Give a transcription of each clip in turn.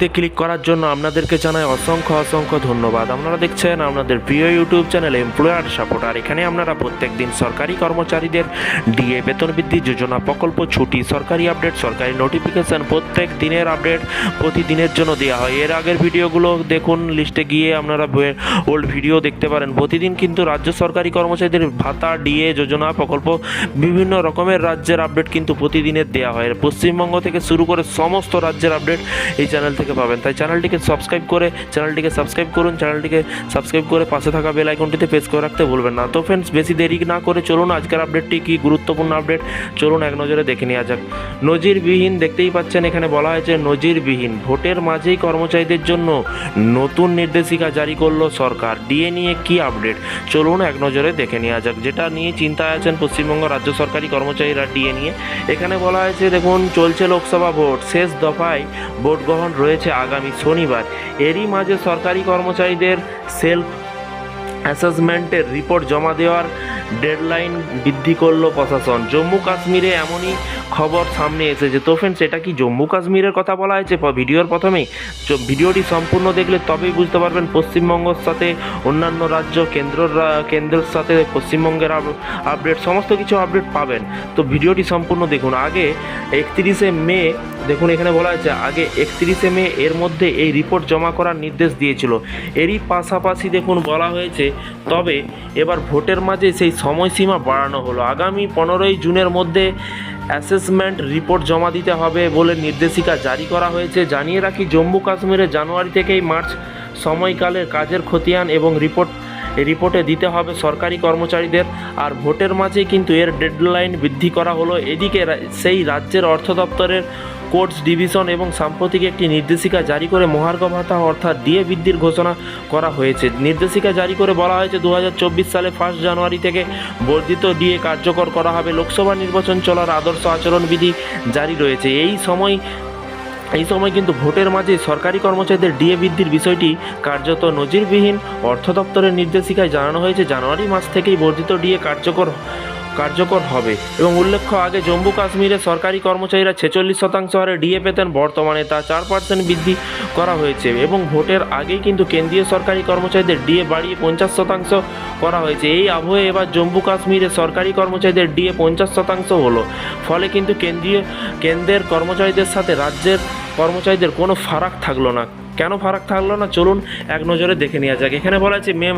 তে ক্লিক করার জন্য আপনাদেরকে জানাই অসংখ্য অসংখ্য ধন্যবাদ। আপনারা দেখছেন আপনাদের প্রিয় ইউটিউব চ্যানেল এমপ্লয়ার সাপোর্ট। আর এখানে আপনারা প্রত্যেক দিন সরকারি কর্মচারীদের ডিএ বেতন বৃদ্ধি, যোজনা প্রকল্প, ছুটি, সরকারি আপডেট, সরকারি নোটিফিকেশান প্রত্যেক দিনের আপডেট প্রতিদিনের জন্য দেওয়া হয়। এর আগের ভিডিওগুলো দেখুন, লিস্টে গিয়ে আপনারা ওল্ড ভিডিও দেখতে পারেন। প্রতিদিন কিন্তু রাজ্য সরকারি কর্মচারীদের ভাতা, ডিএ, যোজনা, প্রকল্প, বিভিন্ন রকমের রাজ্যের আপডেট কিন্তু প্রতিদিনের দেওয়া হয়। পশ্চিমবঙ্গ থেকে শুরু করে সমস্ত রাজ্যের আপডেট এই চ্যানেল থেকে পাবেন। তাই চ্যানেলটিকে সাবস্ক্রাইব করে, চ্যানেলটিকে সাবস্ক্রাইব করুন, চ্যানেলটিকে সাবস্ক্রাইব করে পাশে থাকা বেল আইকনটিতে প্রেস করে রাখতে ভুলবেন না। তো ফ্রেন্ডস বেশি দেরি না করে চলুন, আজকের আপডেটটি কি গুরুত্বপূর্ণ আপডেট চলুন এক নজরে দেখে নেওয়া যাক। নজিরবিহীন, দেখতেই পাচ্ছেন, এখানে বলা হয়েছে নজিরবিহীন। ভোটের মাঝেই কর্মচারীদের জন্য নতুন নির্দেশিকা জারি করল সরকার। ডিএ নিয়ে কি আপডেট চলুন এক নজরে দেখে নেওয়া যাক। যেটা নিয়ে চিন্তায় আছেন পশ্চিমবঙ্গ রাজ্য সরকারি কর্মচারীরা ডিএ নিয়ে। এখানে বলা হয়েছে, দেখুন, চলছে লোকসভা ভোট। শেষ দফায় ভোট গ্রহণ রয়েছে। আগামী শনিবার। এরই মাঝে সরকারি কর্মচারীদের সেলফ অ্যাসেসমেন্টের রিপোর্ট জমা দেওয়ার ডেডলাইন বৃদ্ধি করল প্রশাসন। জম্মু কাশ্মীরে এমনই খবর সামনে এসেছে। তো ফ্রেন্ডস এটা কি জম্মু কাশ্মীরের কথা বলা হয়েছে? ভিডিওর প্রথমেই ভিডিওটি সম্পূর্ণ দেখলে তবেই বুঝতে পারবেন পশ্চিমবঙ্গের সাথে অন্যান্য রাজ্য কেন্দ্র রা- কেন্দ্রের সাথে পশ্চিমবঙ্গের আপ- আপডেট সমস্ত কিছু আপডেট পাবেন। তো ভিডিওটি সম্পূর্ণ দেখুন। আগে একত্রিশে মে, দেখুন এখানে বলা হয়েছে, আগে একত্রিশে মে এর মধ্যে এই রিপোর্ট জমা করার নির্দেশ দিয়েছিল। এরই পাশাপাশি দেখুন বলা হয়েছে, তবে এবার ভোটের মাঝে সেই সময়সীমা বাড়ানো হলো। আগামী পনেরোই জুনের মধ্যে অ্যাসেসমেন্ট রিপোর্ট জমা দিতে হবে বলে নির্দেশিকা জারি করা হয়েছে। জানিয়ে রাখি, জম্মু কাশ্মীরে জানুয়ারি থেকেই মার্চ সময়কালের কাজের খতিয়ান এবং রিপোর্ট রিপোর্টে দিতে হবে সরকারি কর্মচারীদের। আর ভোটের মাঝে কিন্তু এর ডেডলাইন বৃদ্ধি করা হলো। এদিকে সেই রাজ্যের অর্থ দপ্তরের কোর্টস ডিভিশন এবং সাম্প্রতিক একটি নির্দেশিকা জারি করে মহার্ঘ ভাতা অর্থাৎ ডিএ বৃদ্ধির ঘোষণা করা হয়েছে। নির্দেশিকা জারি করে বলা হয়েছে দু হাজার চব্বিশ সালে ফার্স্ট জানুয়ারি থেকে বর্ধিত ডিএ কার্যকর করা হবে। লোকসভা নির্বাচন চলার আদর্শ আচরণবিধি জারি রয়েছে। এই সময় এই সময় কিন্তু ভোটের মাঝে সরকারি কর্মচারীদের ডিএ বৃদ্ধির বিষয়টি কার্যত নজিরবিহীন। অর্থ দপ্তরের নির্দেশিকায় জানানো হয়েছে, জানুয়ারি মাস থেকেই বর্ধিত ডিএ কার্যকর কার্যকর হবে এবং উল্লেখ্য আগে জম্মু কাশ্মীরে সরকারি কর্মচারীরা ছেচল্লিশ শতাংশ হারে ডিএ পেতেন, বর্তমানে তা চার পার্সেন্ট বৃদ্ধি করা হয়েছে এবং ভোটের আগেই কিন্তু কেন্দ্রীয় সরকারি কর্মচারীদের ডিএ বাড়িয়ে পঞ্চাশ শতাংশ করা হয়েছে। এই আবহে এবার জম্মু কাশ্মীরে সরকারি কর্মচারীদের ডিএ পঞ্চাশ শতাংশ হলো। ফলে কিন্তু কেন্দ্রীয় কেন্দ্রের কর্মচারীদের সাথে রাজ্যের কর্মচারীদের কোনো ফারাক থাকল না। কেন ফারাক থাকল না? চলুন এক নজরে দেখে নেওয়া যাক। এখানে বলা আছে, মে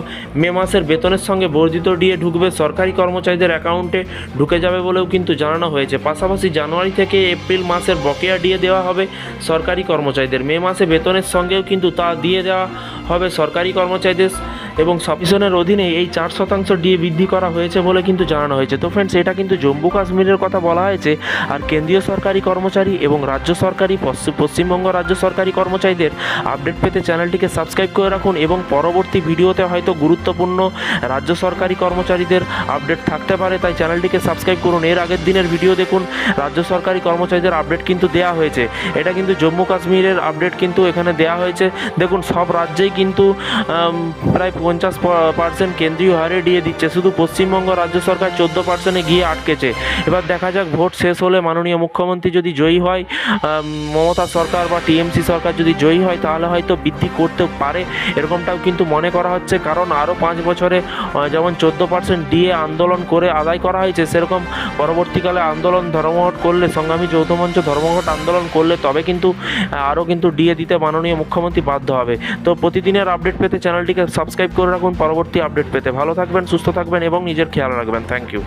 মে মাসের বেতনের সঙ্গে বর্ধিত ডিএ ঢুকবে, সরকারি কর্মচারীদের অ্যাকাউন্টে ঢুকে যাবে বলেও কিন্তু জানানো হয়েছে। পাশাপাশি জানুয়ারি থেকে এপ্রিল মাসের বকেয়া ডিএ দেওয়া হবে সরকারি কর্মচারীদের। মে মাসে বেতনের সঙ্গেও কিন্তু তা দিয়ে দেওয়া হবে সরকারি কর্মচারীদের এবং সাবমিশনের অধীনে এই চার শতাংশ ডিএ বৃদ্ধি করা হয়েছে বলে কিন্তু জানানো হয়েছে। তো ফ্রেন্ডস এটা কিন্তু জম্মু কাশ্মীরের কথা বলা হয়েছে। আর কেন্দ্রীয় সরকারি কর্মচারী এবং রাজ্য সরকারি পশ্চিম- পশ্চিমবঙ্গ রাজ্য সরকারি কর্মচারীদের আপডেট পেতে চ্যানেলটিকে সাবস্ক্রাইব করে রাখুন এবং পরবর্তী ভিডিওতে হয়তো গুরুত্বপূর্ণ রাজ্য সরকারি কর্মচারীদের আপডেট থাকতে পারে। তাই চ্যানেলটিকে সাবস্ক্রাইব করুন। এর আগের দিনের ভিডিও দেখুন, রাজ্য সরকারি কর্মচারীদের আপডেট কিন্তু দেওয়া হয়েছে। এটা কিন্তু জম্মু কাশ্মীরের আপডেট কিন্তু এখানে দেওয়া হয়েছে। দেখুন, সব রাজ্যেই কিন্তু প্রায় পঞ্চাশ পার্সেন্ট কেন্দ্রীয় হারে ডিএ দিচ্ছে। শুধু পশ্চিমবঙ্গ রাজ্য সরকার চোদ্দ পার্সেন্টে গিয়ে আটকেছে। এবার দেখা যাক ভোট শেষ হলে মাননীয় মুখ্যমন্ত্রী যদি জয়ী হয় মমতা সরকার বা টিএমসি সরকার যদি জয়ী হয়, তাহলে হয়তো বৃদ্ধি করতে পারে। এরকমটাও কিন্তু মনে করা হচ্ছে, কারণ আরও পাঁচ বছরে যেমন চোদ্দ পার্সেন্ট ডিএ আন্দোলন করে আদায় করা হয়েছে, সেরকম পরবর্তীকালে আন্দোলন ধর্মঘট করলে, সংগ্রামী যৌথ মঞ্চ ধর্মঘট আন্দোলন করলে, তবে কিন্তু আরও কিন্তু ডিএ দিতে মাননীয় মুখ্যমন্ত্রী বাধ্য হবে। তো প্রতিদিনের আপডেট পেতে চ্যানেলটিকে সাবস্ক্রাইব করে রাখুন। পরবর্তী আপডেট পেতে ভালো থাকবেন, সুস্থ থাকবেন এবং নিজের খেয়াল রাখবেন। Thank you